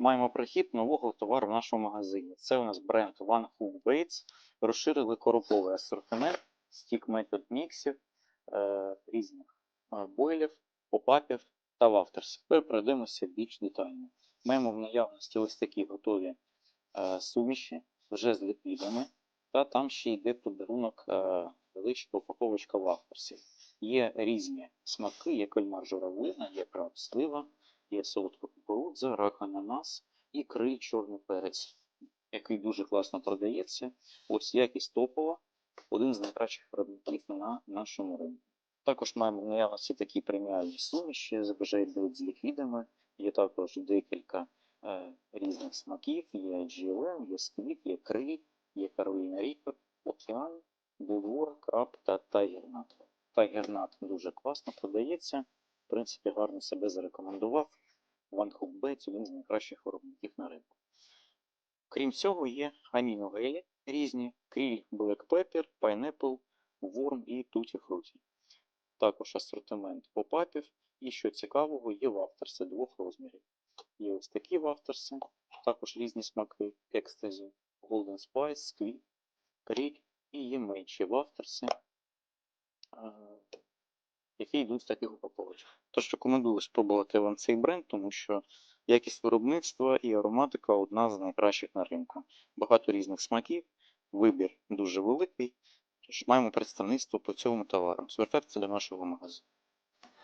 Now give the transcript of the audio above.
Маємо прихід нового товару в нашому магазині. Це у нас бренд One Hook Baits. Розширили короповий асортимент, стік метод міксів, е, різних е, бойлів, попапів та вафтерсів. Тепер пройдемося більш детально. Маємо в наявності ось такі готові е, суміші вже з ліпідами, та там ще йде подарунок е, величка упаковочка вафтерсів. Є різні смаки, є кальмар журавлина, є краб слива, є солодка кукурудза, рак ананас і криль чорний перець, який дуже класно продається. Ось якість топова, один з найкращих виробників на нашому ринку. Також маємо в наявності такі преміальні суміші з бюджет з ліквідами. Є також декілька е, різних смаків, є GLM, є сквік, є криль, є Кароліна Ріпер, океан, Булвор, краб та тайгернат. Тайгернат дуже класно продається. В принципі, гарно себе зарекомендував. One Hook Baits один з найкращих виробників на ринку. Крім цього, є аміногелі різні, кріль Black Pepper, Pineapple, Worm і Tutti Frutti. Також асортимент попапів. І що цікавого, є вафтерси двох розмірів. Є ось такі вафтерси, також різні смаки, екстазі, Golden Spice, Squid, кріль і є менші вафтерси, е, які йдуть в таких упаковочках. Тож рекомендую спробувати вам цей бренд, тому що якість виробництва і ароматика одна з найкращих на ринку. Багато різних смаків, вибір дуже великий. Тож маємо представництво по цьому товару. Звертайтеся до нашого магазину.